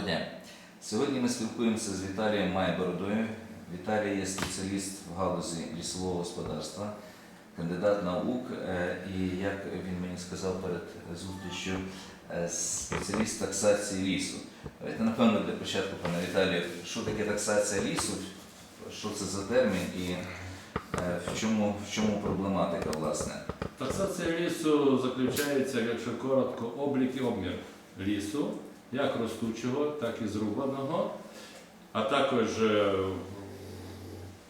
Доброго дня. Сьогодні ми спілкуємося з Віталієм Майбородою. Віталій є спеціаліст в галузі лісового господарства, кандидат наук е, і, як він мені сказав перед зустрічю, е, спеціаліст таксації лісу. Давайте, напевно, для початку, пане Віталію, що таке таксація лісу, що це за термін і е, в чому, в чому проблематика, власне? Таксація лісу заключається, якщо коротко, облік і обмір лісу, як ростучого, так і зрубаного, а також е,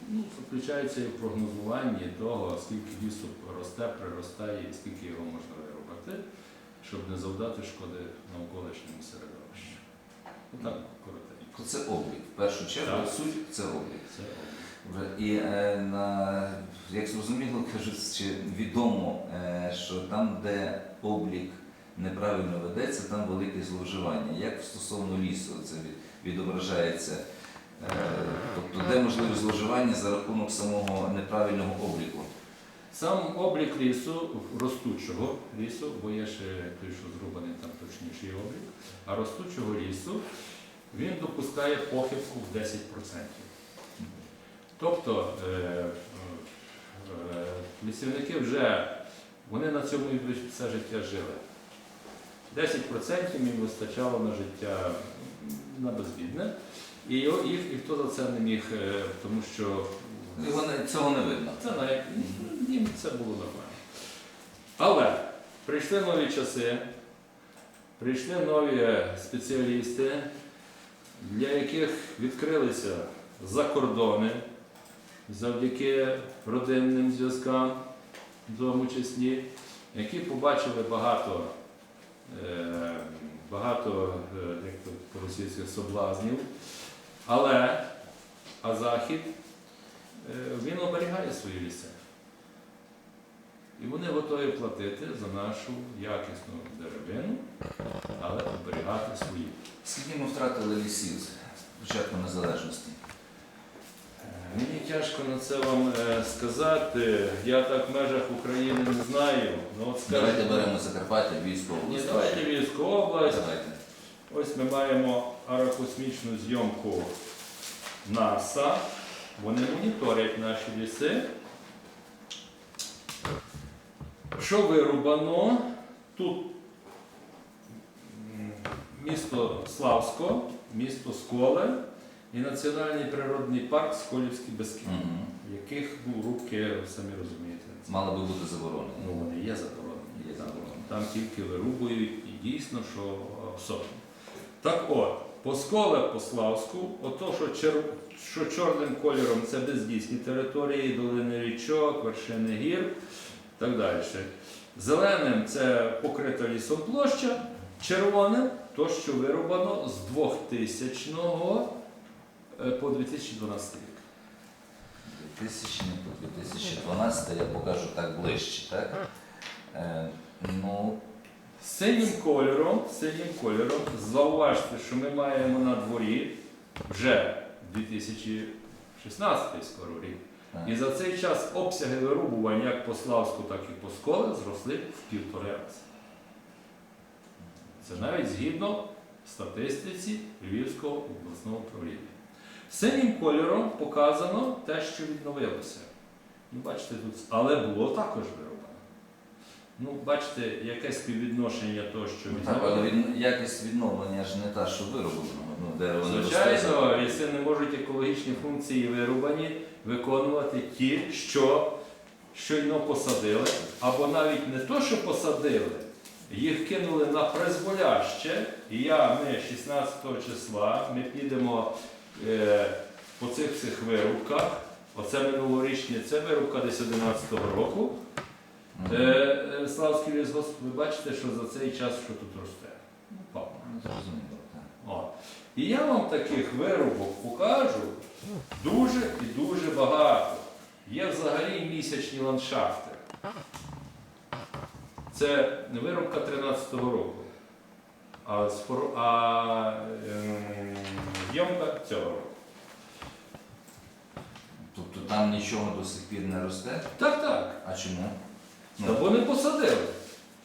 ну, заключається і в прогнозуванні того, скільки лісу росте, приростає і скільки його можна вирубати, щоб не завдати шкоди навколишньому середовищу. Отак коротенько. Це облік. В першу чергу Так. суть це облік. Це облік. І е, на, як зрозуміло, кажуть, чи відомо, е, що там, де облік неправильно ведеться, там велике зловживання. Як стосовно лісу це відображається? Е, тобто, де можливе зловживання за рахунок самого неправильного обліку? Сам облік лісу, ростучого лісу, бо є ще той, що зрубаний там точніший облік, а ростучого лісу він допускає похибку в 10%. Тобто е, е, лісівники вже вони на цьому все життя жили. 10% їм вистачало на життя на безбідне. І їх ніхто за це не міг, е, тому що Його не- цього не видно. це навіть їм це було нормально. Але прийшли нові часи, прийшли нові спеціалісти, для яких відкрилися закордони завдяки родинним зв'язкам, в тому числі, які побачили багато, багато е, як по-російськи, соблазнів. Але а Захід Е, він оберігає свої ліси. І вони готові платити за нашу якісну деревину, але оберігати свої. Скільки ми втратили лісів з початку незалежності? Мені тяжко на це вам е, сказати. Я так в межах України не знаю. Ну, от Давайте беремо Закарпаття, Львівську Ні, область. давайте Львівську область. Давайте. Ось ми маємо аерокосмічну зйомку НАСА. Вони моніторять наші ліси. Що вирубано? Тут місто Славсько, місто Сколе і Національний природний парк Сколівські Бескид, Мгм. в яких ну, рубки, самі розумієте, Мало би бути заборонено. ну, вони є заборонені. Є заборонено. Там тільки вирубують і дійсно, що особливо. Так от, по Сколе, по Славську, ото, що, чер... що чорним кольором це безлісні території, долини річок, вершини гір і так далі. Зеленим це покрита лісом площа, червоним то, що вирубано з 2000 е, по 2012 рік. 2000 по 2012 я покажу так ближче, так? Е, ну, Синім кольором, синім кольором, зауважте, що ми маємо на дворі вже 2016 скоро рік. так. І за цей час обсяги вирубувань як по Славську, так і по Сколе зросли в півтори рази. Це навіть згідно статистиці Львівського обласного управління. Синім кольором показано те, що відновилося. Ну, бачите, тут, але було також вирубано. Ну, бачите, яке співвідношення того, що Ну, так, але від, якість відновлення ж не та, що вироблено. Ну, дерево. Звичайно, ліси не можуть екологічні функції вирубані виконувати ті, що щойно посадили, або навіть не то, що посадили, їх кинули на призволяще. І я, ми 16 числа, ми підемо по цих всіх вирубках. Оце минулорічні, це вирубка десь 11-го року. Е, е, Славський лісгосп, ви бачите, що за цей час що тут росте? О. І я вам таких виробок покажу дуже і дуже багато. Є взагалі місячні ландшафти. Це виробка 13-го року, а, сфор- а ем, зйомка цього року. Тобто там нічого до сих пір не росте? Так, так. А чому? Ну, Та вони посадили.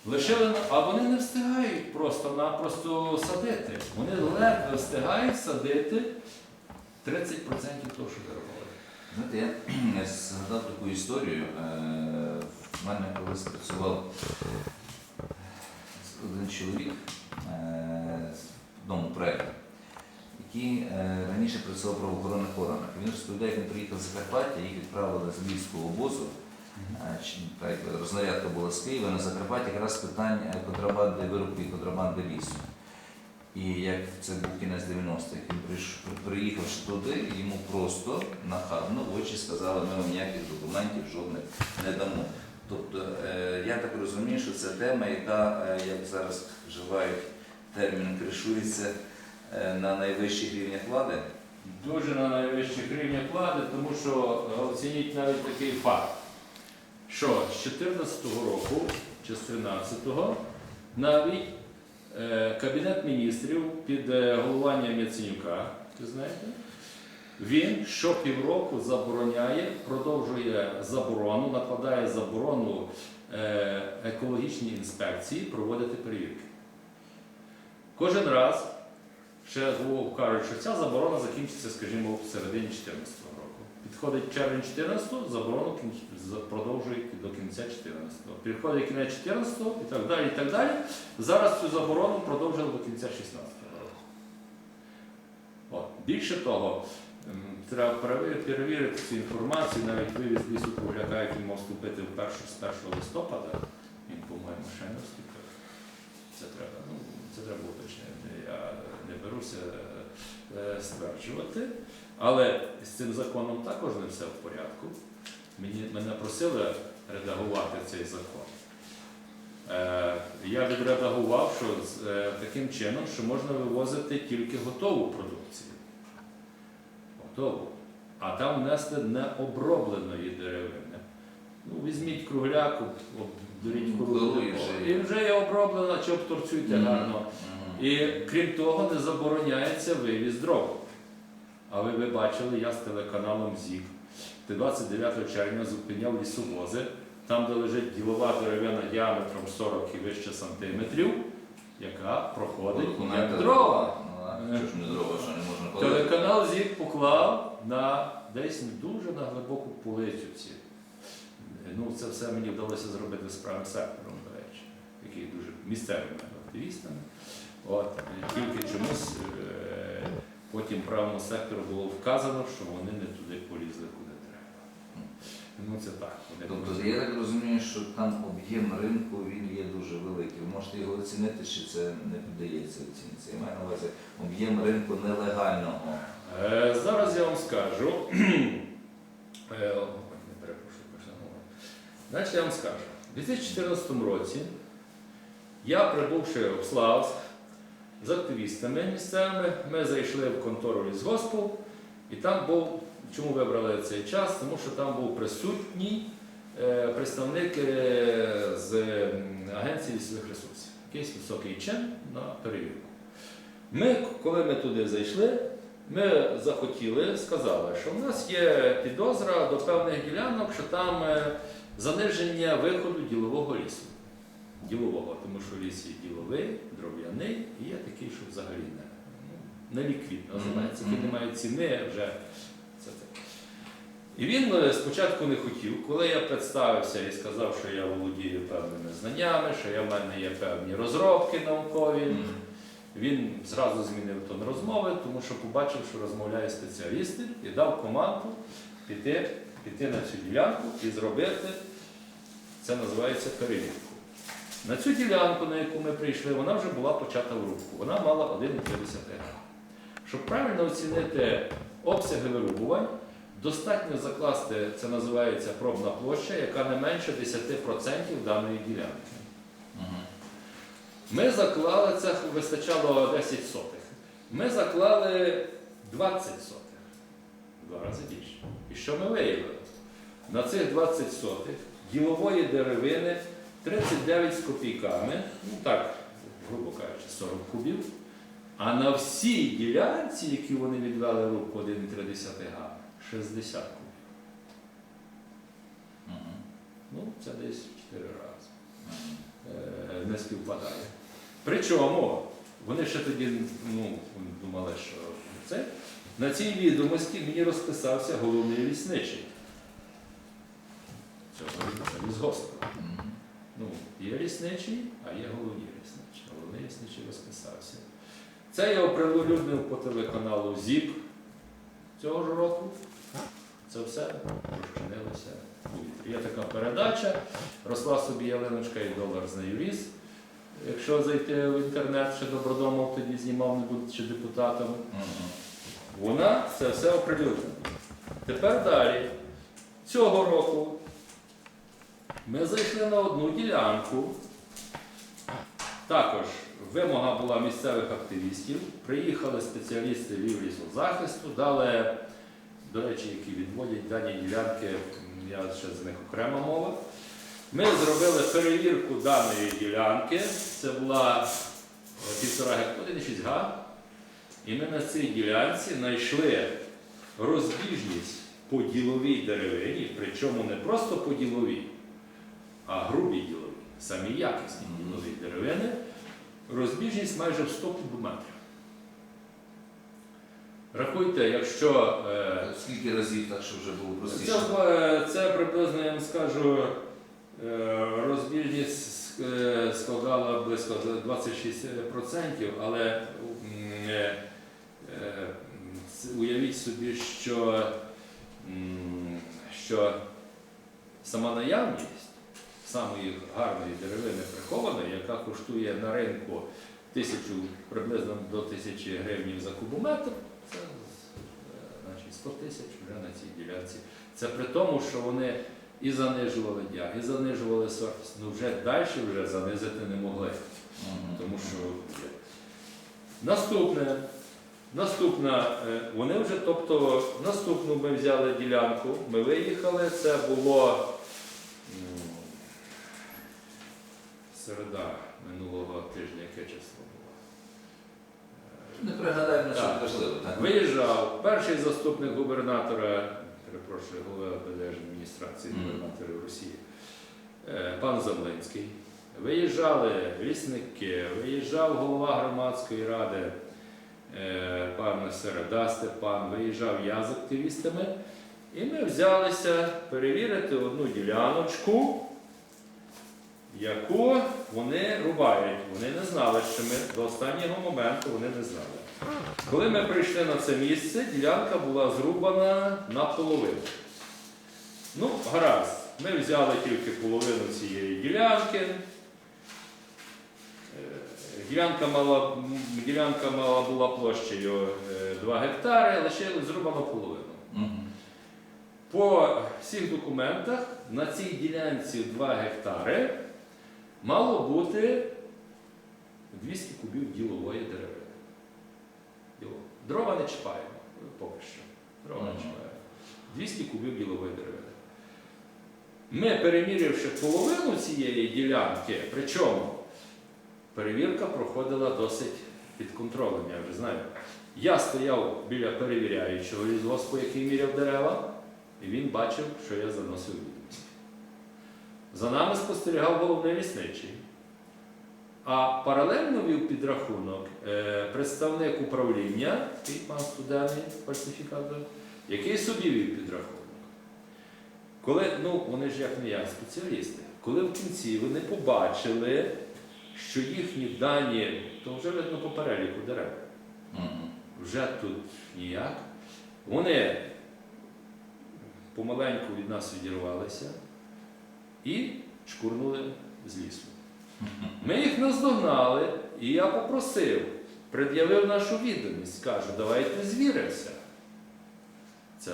Лишили, на- а вони не встигають просто-напросто садити. Вони ледве встигають садити 30% того, що виробили. Знаєте, я, я згадав таку історію. Е, В мене колись працював один чоловік е, одному проєкті, який е, раніше працював в правоохоронних органах. Він розповідає, як він приїхав з Закарпаття, їх відправили з Львівського обозу. Е, Рознарядка була з Києва на Закарпатті якраз питань е, контрабанди виробки і контрабанди лісу. І як це був кінець 90-х, він приїхавши туди, йому просто нахабно в очі сказали, ми вам ніяких документів жодних не дамо. Тобто е, я так розумію, що це тема, яка, е, як зараз вживають термін, кришується е, на найвищих рівнях влади. Дуже на найвищих рівнях влади, тому що е, оцініть навіть такий факт, що з 2014 року чи з 2013 навіть е, Кабінет міністрів під головуванням Яценюка, ви знаєте, він щопівроку забороняє, продовжує заборону, накладає заборону екологічній інспекції проводити перевірки. Кожен раз ще кажуть, що ця заборона закінчиться, скажімо, в середині 2014 року. Підходить червень 14-го, заборону продовжують до кінця 14-го. Підходить кінець 14-го і так далі, і так далі. Зараз цю заборону продовжили до кінця 16-го року. От. Більше того, треба перевірити, цю інформацію, навіть вивіз лісу кругляка, який мав вступити в першу, з 1 листопада, він, по-моєму, ще не вступив. Це треба, це треба уточнити. Я не беруся е, стверджувати. Але з цим законом також не все в порядку. Мені, мене просили редагувати цей закон. Е, я відредагував, що е, таким чином, що можна вивозити тільки готову продукцію. Готову. А там внести необробленої деревини. Ну, візьміть кругляк, Ну, і вже є. І вже є оброблена, чи обторцюйте Мгм. гарно. І крім того, не забороняється вивіз дров. Але ви бачили, я з телеканалом ЗІК 29 червня зупиняв лісовози, там, де лежить ділова деревина діаметром 40 і вище сантиметрів, яка проходить як дрова. Ну, а Що ж не дрова, що не можна ходити? Телеканал ЗІК поклав на десь дуже на глибоку полицю ці. Ну, це все мені вдалося зробити з правим сектором, до речі, який дуже місцевими активістами. От, тільки чомусь е, потім правому сектору було вказано, що вони не туди полізли, куди треба. Ну це так. Вони Тобто я так розумію, що там об'єм ринку він є дуже великий. Ви можете його оцінити, чи це не піддається оцінці. Я маю на увазі об'єм ринку нелегального. Е, Зараз я вам скажу. Е, о, Не перепрошую, пошановую. Значить, я вам скажу. У 2014 році я, прибувши в Славськ з активістами місцевими, ми зайшли в контору лісгоспу, і там був, чому вибрали цей час? Тому що там був присутній е, представник е, з Агенції лісових ресурсів, якийсь високий чин на перевірку. Ми, коли ми туди зайшли, ми захотіли, сказали, що в нас є підозра до певних ділянок, що там е, заниження виходу ділового лісу. Ділового, тому що ліс є діловий, дров'яний і є такий, що взагалі не, не ліквід називається, який не має ціни вже. Це, це. І він е, спочатку не хотів, коли я представився і сказав, що я володію певними знаннями, що я в мене є певні розробки наукові. Він зразу змінив тон розмови, тому що побачив, що розмовляє спеціалісти, і дав команду піти, піти на цю ділянку і зробити, це називається перевірку. На цю ділянку, на яку ми прийшли, вона вже була почата в рубку. Вона мала 1,3 га. Щоб правильно оцінити обсяги вирубувань, достатньо закласти, це називається пробна площа, яка не менше 10% даної ділянки. Ми заклали це, вистачало 10 сотих. Ми заклали 20 сотих. Два рази більше. І що ми виявили? На цих 20 сотих ділової деревини 39 з копійками, ну так, грубо кажучи, 40 кубів. А на всій ділянці, які вони відвели руку 1,3 га, 60 кубів. Мгм. Ну, це десь 4 рази. Е, не співпадає. Причому Вони ще тоді ну, думали, що це. На цій відомості мені розписався головний лісничий. Цього лісгоспу. Ну, є лісничий, а є головний лісничий. Головний лісничий розписався. Це я оприлюднив по телеканалу ЗІП цього ж року. Це все розчинилося у. Є така передача, росла собі ялиночка і долар з нею. Якщо зайти в інтернет, ще Добродомов тоді знімав, не будучи депутатом, вона це все оприлюднила. Тепер далі. Цього року ми зайшли на одну ділянку. Також вимога була місцевих активістів. Приїхали спеціалісти лісозахисту, дали, до речі, які відводять дані ділянки, я ще з них окрема мова. Ми зробили перевірку даної ділянки. Це була е, півтора гектара, 1,6 га. І ми на цій ділянці знайшли розбіжність по діловій деревині, причому не просто по діловій, а грубій діловій, самі якісні ділові деревини, розбіжність майже в 100 кубометрів. Рахуйте, якщо е, Скільки разів так, що вже було простіше? це, е, це приблизно, я вам скажу, е, розбіжність е, складала близько 26%, але е, е, уявіть собі, що, що сама наявність самої гарної деревини прихованої, яка коштує на ринку тисячу, приблизно до тисячі гривень за кубометр, це е, значить, 100 тисяч вже на цій ділянці. Це при тому, що вони і занижували дяг, і занижували сортність. Ну вже далі вже занизити не могли. Тому що наступне, наступна, е, вони вже, тобто, наступну ми взяли ділянку, ми виїхали, це було середа минулого тижня, яке число було. Е, Не пригадаємо, що Так. важливо, так? Виїжджав перший заступник губернатора, перепрошую, голова адміністрації Мгм. губернаторів Росії, е, пан Заблинський. Виїжджали лісники, виїжджав голова громадської ради, е, пан Середа Степан, виїжджав я з активістами. І ми взялися перевірити одну діляночку, яку вони рубають. Вони не знали, що ми до останнього моменту вони не знали. Коли ми прийшли на це місце, ділянка була зрубана наполовину. Ну, гаразд, ми взяли тільки половину цієї ділянки. Е, Ділянка мала, ділянка мала була площею е, 2 гектари, лише зрубано половину. По всіх документах на цій ділянці 2 гектари мало бути 200 кубів ділової деревини. Діло. Дрова не чіпаємо, ну, поки що. Дрова не чіпаємо. 200 кубів ділової деревини. Ми, перемірявши половину цієї ділянки, причому перевірка проходила досить під контролем, я вже знаю. Я стояв біля перевіряючого лісгоспу, який міряв дерева, і він бачив, що я заносив. За нами спостерігав головний лісничий. А паралельно вів підрахунок е, представник управління, такий пан студентний фальсифікатор, який собі вів підрахунок. Коли, ну, вони ж як не я, спеціалісти, коли в кінці вони побачили, що їхні дані, то вже видно по переліку дерев, вже тут ніяк. Вони помаленьку від нас відірвалися і чкурнули з лісу. Ми їх наздогнали, і я попросив, пред'явив нашу відомість, кажу, давайте звіримося. Це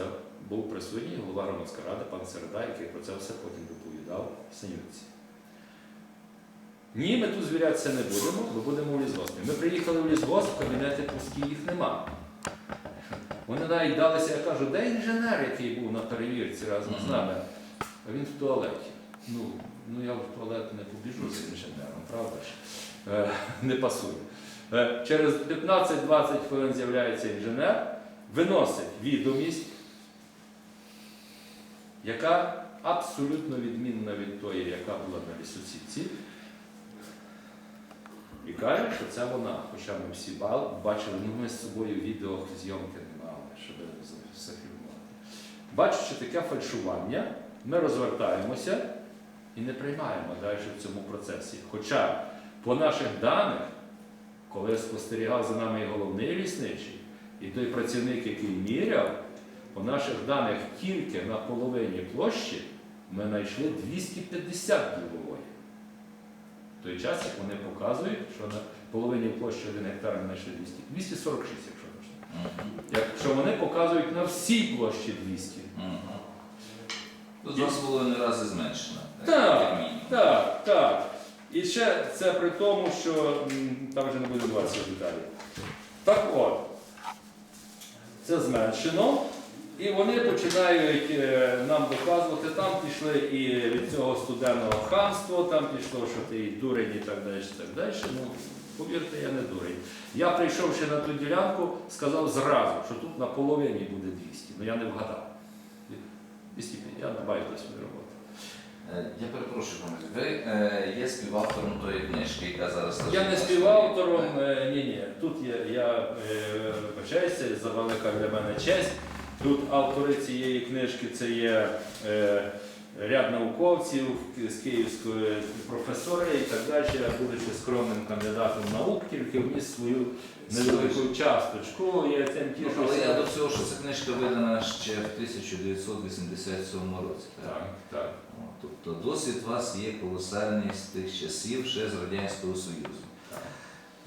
був присутній голова громадської ради, пан Середа, який про це все потім доповідав в Синівці. Ні, ми тут звірятися не будемо, ми будемо у лісгоспі. Ми приїхали в лісгосп, кабінети пусті, їх нема. Вони навіть далися, я кажу, де інженер, який був на перевірці разом з нами? А він в туалеті. Ну, ну я в туалет не побіжу з інженером, правда ж? Е, не пасує. Е, через 15-20 хвилин з'являється інженер, виносить відомість, яка абсолютно відмінна від тої, яка була на лісоцівці. І каже, що це вона. Хоча ми всі бачили, ну ми з собою відеозйомки не мали, щоб за- зафільмувати. Бачачи таке фальшування, ми розвертаємося і не приймаємо далі в цьому процесі. Хоча по наших даних, коли спостерігав за нами і головний лісничий, і той працівник, який міряв, по наших даних тільки на половині площі ми знайшли 250 ділової. В той час, як вони показують, що на половині площі 1 гектар ми знайшли 200, 246, якщо точно. Якщо вони показують на всій площі 200. Два з половиною рази зменшено. Так, як мінімум. Так, так. І ще це при тому, що м, там вже не буде 20 деталей. Так от, це зменшено. І вони починають е, нам доказувати, там пішли і від цього студенного хамства, там пішло, що ти і дурень і так далі. і так далі. Ну, повірте, я не дурень. Я прийшовши на ту ділянку, сказав зразу, що тут на половині буде 200. Ну я не вгадав. 250, я добавив до свою роботу. Е, Я перепрошую, пане, ви е, є співавтором тої книжки, яка зараз Я не співавтором, е, ні, ні. Тут я, я е, вибачаюся, за велика для мене честь. Тут автори цієї книжки це є е, ряд науковців з Київської професори і так далі. Будучи скромним кандидатом наук, тільки вніс свою невелику часточку. Я цим Ну, Але я до тішуся. всього, що ця книжка видана ще в 1987 році. так? Так, так. Тобто досвід у вас є колосальний з тих часів ще з Радянського Союзу. так.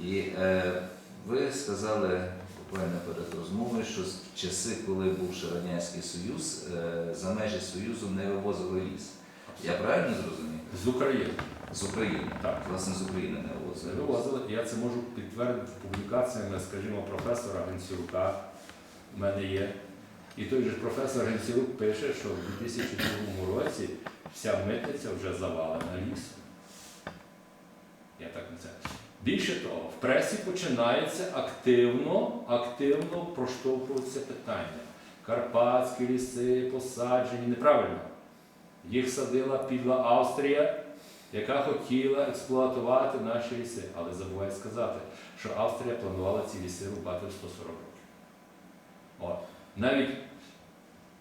І е, ви сказали буквально перед розмовою, що з часи, коли був ще Радянський Союз, е, за межі Союзу не вивозили ліс. Я правильно зрозумів? З України. З України. Так. Власне, з України не вивозили. вивозили. Я це можу підтвердити публікаціями, скажімо, професора Генсірука. У мене є. І той же професор Генсірук пише, що в 2002 році вся митниця вже завалена лісом. Я так не це. Більше того, в пресі починається активно, активно проштовхуватися питання. Карпатські ліси посаджені неправильно. Їх садила підла Австрія, яка хотіла експлуатувати наші ліси. Але забуває сказати, що Австрія планувала ці ліси рубати в 140 років. От. Навіть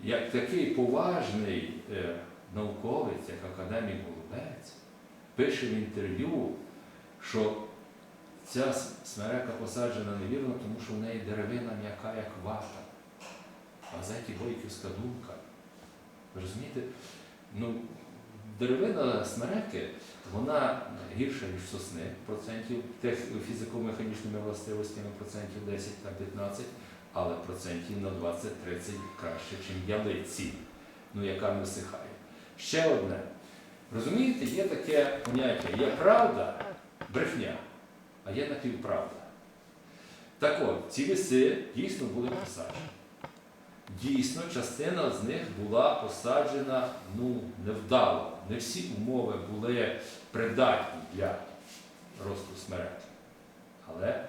як такий поважний е, науковець, як академік Голубець, пише в інтерв'ю, що ця смерека посаджена невірно, тому що в неї деревина м'яка, як вата. А в газеті Бойківська думка. Розумієте? Ну, деревина смереки, вона гірша, ніж сосни, процентів фізико-механічними властивостями процентів 10 та 15, але процентів на 20-30 краще, ніж ялиці, ну, яка не всихає. Ще одне. Розумієте, є таке поняття, є правда, брехня, а є напівправда. Так от, ці ліси дійсно були посаджені. Дійсно, частина з них була посаджена ну, невдало. Не всі умови були придатні для росту смереки. Але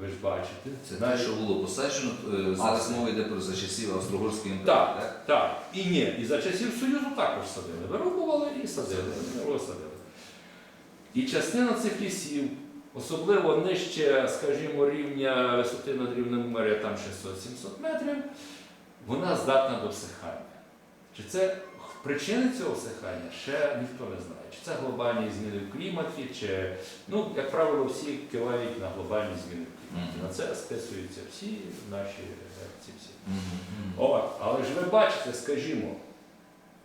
ви ж бачите, Це те, що було посаджено. е, Зараз мова йде про за часів Австро-Угорської імперії, Так, так? так. І ні. І за часів Союзу також садили. Вирубували і садили. Розсадили. І частина цих лісів, особливо нижче, скажімо, рівня висоти над рівнем моря, там 600-700 метрів, вона здатна до всихання. Чи це причини цього всихання ще ніхто не знає. Чи це глобальні зміни в кліматі, чи, ну, як правило, всі кивають на глобальні зміни в кліматі. Мгм. На це списуються всі наші реакції. Всі. Мгм, мгм. От, але ж ви бачите, скажімо,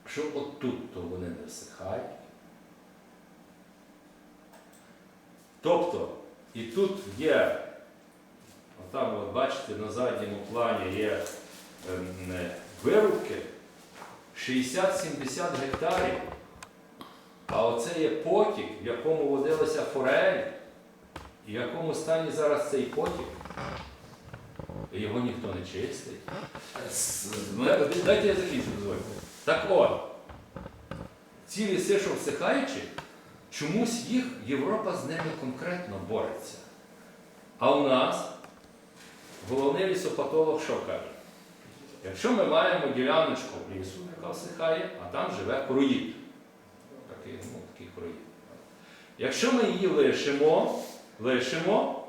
що отут то вони не всихають. Тобто, і тут є, отам, от бачите, на задньому плані є ем, е, вирубки 60-70 гектарів. А оце є потік, в якому водилася форель, і в якому стані зараз цей потік. Його ніхто не чистить. Дайте- я закінчу, дозвольте. Так от, ці ліси, що всихаючі, чомусь їх Європа з ними конкретно бореться. А у нас головний лісопатолог що каже? Якщо ми маємо діляночку лісу, яка всихає, а там живе короїд. Такий, ну, такий короїд. Якщо ми її лишимо, лишимо,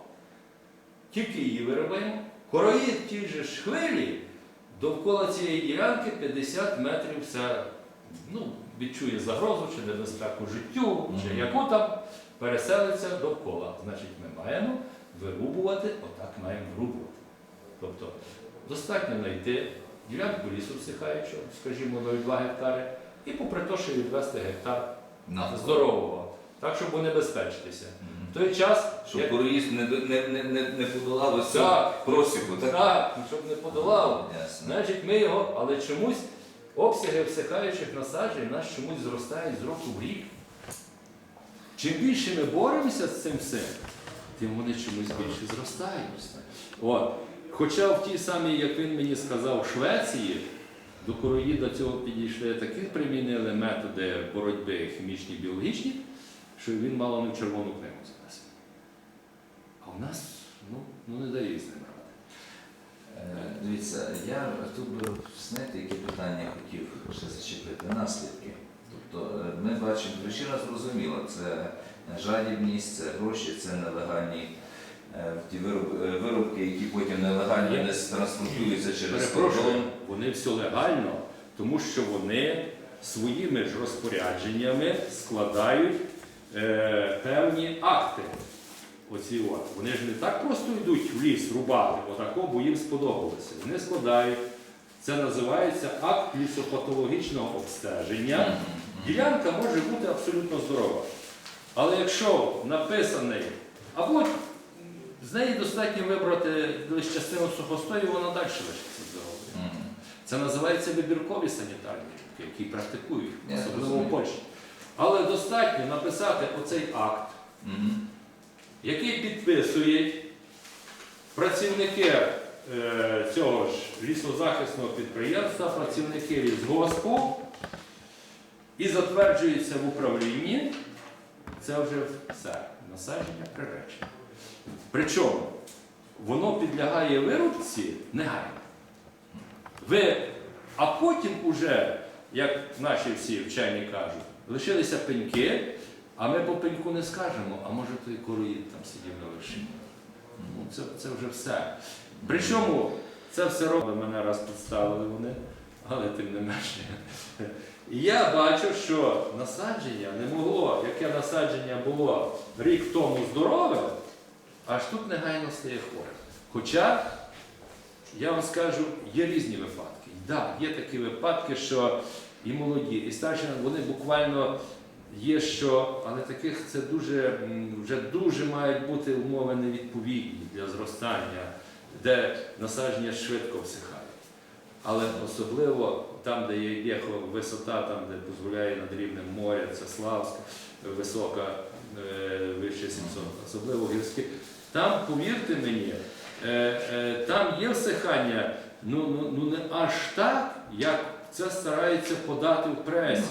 тільки її виробимо. Короїд же ж хвилі довкола цієї ділянки 50 метрів все ну, відчує загрозу чи небезпеку життю, чи яку там переселиться довкола. Значить, ми маємо вирубувати, отак маємо вирубувати. Тобто достатньо знайти ділянку лісу всихаючого, скажімо, 0,2 гектари, і попри те, що відвести гектар здорового, так, щоб унебезпечитися. В той час, Щоб короїзд не, не, не, не, подолав ось цього просіку, так? так, щоб не подолав, значить ми його, але чомусь обсяги всихаючих насаджень нас чомусь зростають з року в рік. Чим більше ми боремося з цим всім, тим вони чомусь більше зростають. От. Хоча в тій самій, як він мені сказав, Швеції, до короїда цього підійшли такі примінили методи боротьби хімічні, біологічні, що він мало не в червону книгу занесе. А в нас ну, ну не дає з ним Дивіться, я тут би знаєте, які питання хотів ще зачепити. Наслідки. Тобто е, ми бачимо, причина зрозуміла, це жадібність, це гроші, це нелегальні е, ті е, виробки, які потім нелегально десь транспортуються через кордон. вони все легально, тому що вони своїми ж розпорядженнями складають е, певні акти. Оці от. Вони ж не так просто йдуть в ліс рубати, отако, бо їм сподобалося. Вони складають. Це називається акт лісопатологічного обстеження. Ділянка може бути абсолютно здорова. Але якщо написаний, або з неї достатньо вибрати лише частину сухостою, вона далі лишиться здоровою. Це називається вибіркові санітарні які практикують, особливо в. Польщі. Але достатньо написати оцей акт. Який підписують працівники е, цього ж лісозахисного підприємства, працівники лісгоспу, і затверджується в управлінні, це вже все, насадження приречення. Причому воно підлягає вирубці негайно. Ви, а потім уже, як наші всі вчені кажуть, лишилися пеньки, а ми по пеньку не скажемо, а може той короїд там сидів на вершині. Ну, це, це вже все. Причому це все робили, мене раз підставили вони, але тим не менше. І я бачу, що насадження не могло, яке насадження було рік тому здорове, аж тут негайно стає хворе. Хоча, я вам скажу, є різні випадки. Так, є такі випадки, що і молоді, і старші, вони буквально є що, але таких це дуже, вже дуже мають бути умови невідповідні для зростання, де насадження швидко всихає. Але особливо там, де є висота, там, де дозволяє над рівнем моря, це Славська, висока, е, вище 700, особливо гірські. Там, повірте мені, е, е, там є всихання, ну, ну, ну не аж так, як це старається подати в пресі,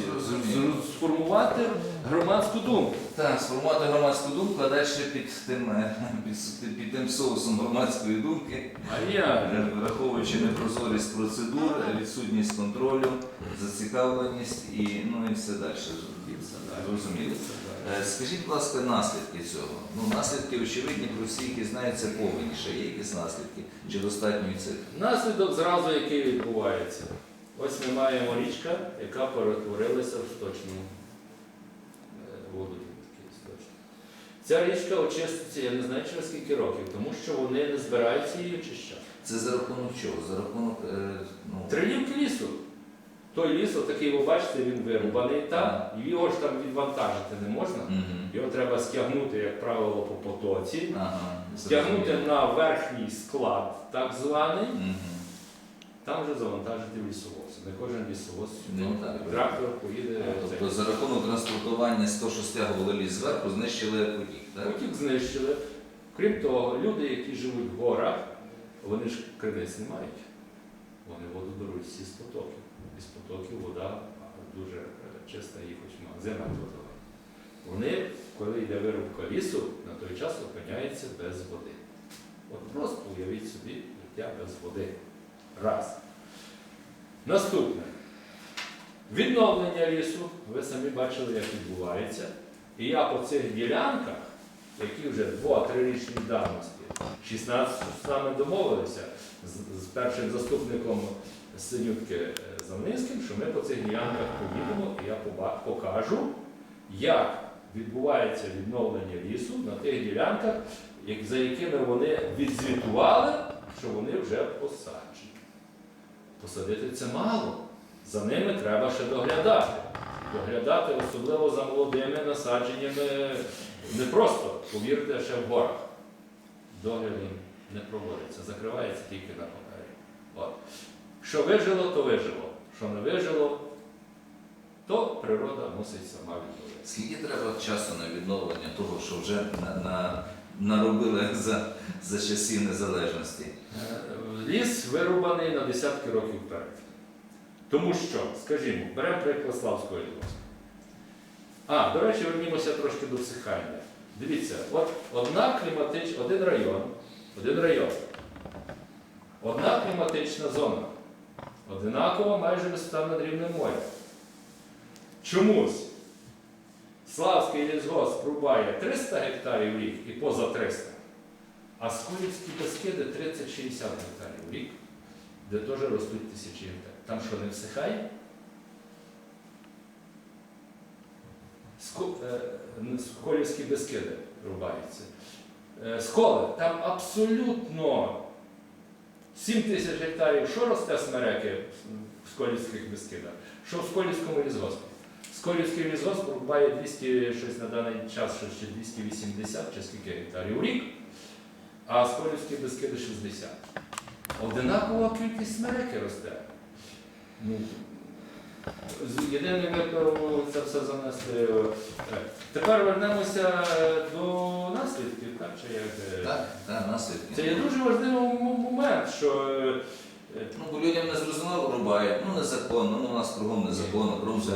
Ну, сформувати громадську думку. Так, сформувати громадську думку, а далі під тим, е, під, під, тим соусом громадської думки, А я враховуючи непрозорість процедур, відсутність контролю, зацікавленість і, ну, і все далі. Зрозуміло. Е, Скажіть, будь ласка, наслідки цього. Ну, наслідки очевидні про всі, які знають, це повені. Ще є якісь наслідки? Чи достатньо цих? Наслідок зразу, який відбувається. Ось ми маємо річка, яка перетворилася в сточну е, воду. Ця річка очиститься, я не знаю через скільки років, тому що вони не збираються її очищати. Це за рахунок чого? За рахунок е, ну, Трилівки лісу. Той ліс, отакий, ви бачите, він вирубаний там, і його ж там відвантажити не можна. Його треба стягнути, як правило, по потоці, стягнути на верхній склад, так званий. Там вже завантажити лісовоз. Не кожен лісовоз сюди. Трактор поїде. Тобто за рахунок транспортування з того, що стягували ліс зверху, знищили потік, так? Потік знищили. Крім того, люди, які живуть в горах, вони ж криниць не мають. Вони воду беруть всі з потоків. Із потоків вода дуже е, чиста і хоч магазина водова. Вони, коли йде вирубка лісу, на той час опиняються без води. От просто уявіть собі життя без води. Раз. Наступне. Відновлення лісу, ви самі бачили, як відбувається. І я по цих ділянках які вже 2-3 річні давності. 16 з нами домовилися з, з першим заступником Синютки е, що ми по цих ділянках поїдемо і я покажу, як відбувається відновлення лісу на тих ділянках, за якими вони відзвітували, що вони вже посаджені. Посадити це мало. За ними треба ще доглядати. Доглядати, особливо за молодими насадженнями, не просто, повірте, ще в горах. Догляд їм не проводиться, закривається тільки на папері. От. Що вижило, то вижило. Що не вижило, то природа мусить сама відновитися. Скільки треба часу на відновлення того, що вже на, на, наробили за, за часів незалежності? Е, Ліс вирубаний на десятки років вперед. Тому що, скажімо, беремо приклад Славського лісу. А, до речі, вернімося трошки до всихання. Дивіться, от одна кліматич, один район, один район, одна кліматична зона, одинакова майже висота над рівнем моря. Чомусь Славський лісгосп рубає 300 гектарів в рік і поза 300. А Сколівські Бескиди 30-60 гектарів в рік, де теж ростуть тисячі гектарів. Там що не всихає? Е, Сколівські Бескиди рубаються. Е, Сколи, там абсолютно 7 тисяч гектарів, що росте смереки в Сколівських Бескидах, що в Сколівському лісгоспі. Сколівський лісгосп рубає 200, щось на даний час, щось ще 280 чи скільки гектарів у рік а Сколівські Бескиди 60. Одинакова кількість смереки росте. Ну, єдине метро це все занести. е, Тепер вернемося до наслідків, так? Чи як? е, Так, так, наслідки. Це є дуже важливий момент, що е, Ну, бо людям не зрозуміло рубають, ну незаконно, ну у нас кругом незаконно, кругом це-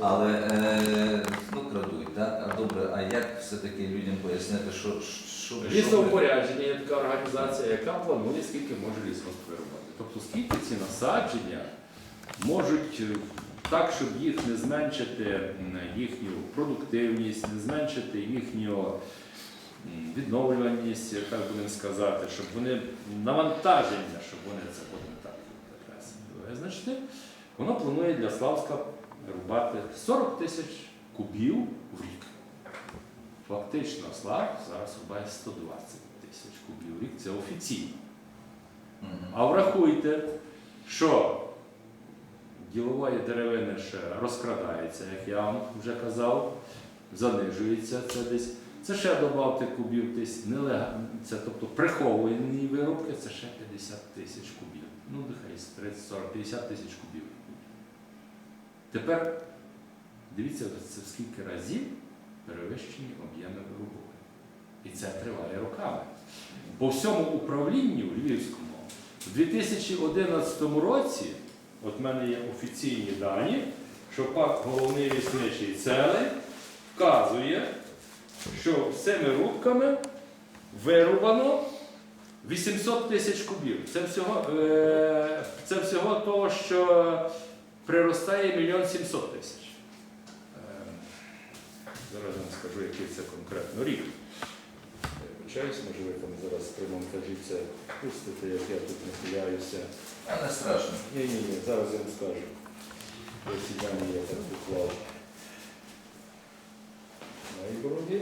Але е, ну, крадуть, так? А добре, а як все-таки людям пояснити, що, що, Лісовпорядження є така організація, яка планує, скільки може лісгосп вирубати. Тобто скільки ці насадження можуть е, так, щоб їх не зменшити їхню продуктивність, не зменшити їхню м, відновлюваність, так будемо сказати, щоб вони навантаження, щоб вони це будемо так визначити. Воно планує для Славська рубати 40 тисяч кубів в рік. Фактично, Слав зараз рубає 120 тисяч кубів в рік, це офіційно. А врахуйте, що ділової деревини ще розкрадається, як я вам вже казав, занижується це десь. Це ще додавте кубів нелегально, це тобто приховані виробки, це ще 50 тисяч кубів. Ну, нехай 30, 40, 50 тисяч кубів. Тепер дивіться, це в скільки разів перевищені об'єми вирубування. І це триває роками. По всьому управлінню Львівському в 2011 році, от в мене є офіційні дані, що ПАК головний лісничий целей вказує, що цими рубками вирубано 800 тисяч кубів. Це всього, е, це всього того, що приростає 1 700 тисяч. Е, Зараз я вам скажу, який це конкретно рік. Вибачаюсь, може ви там зараз при монтажі це пустите, як я тут нахиляюся. А не страшно. Ні, ні, ні, зараз я вам скажу. Ось я так поклав. Найбороді.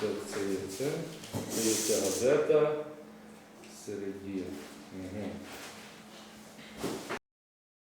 Це це є це. Це є ця газета. Середі. Угу.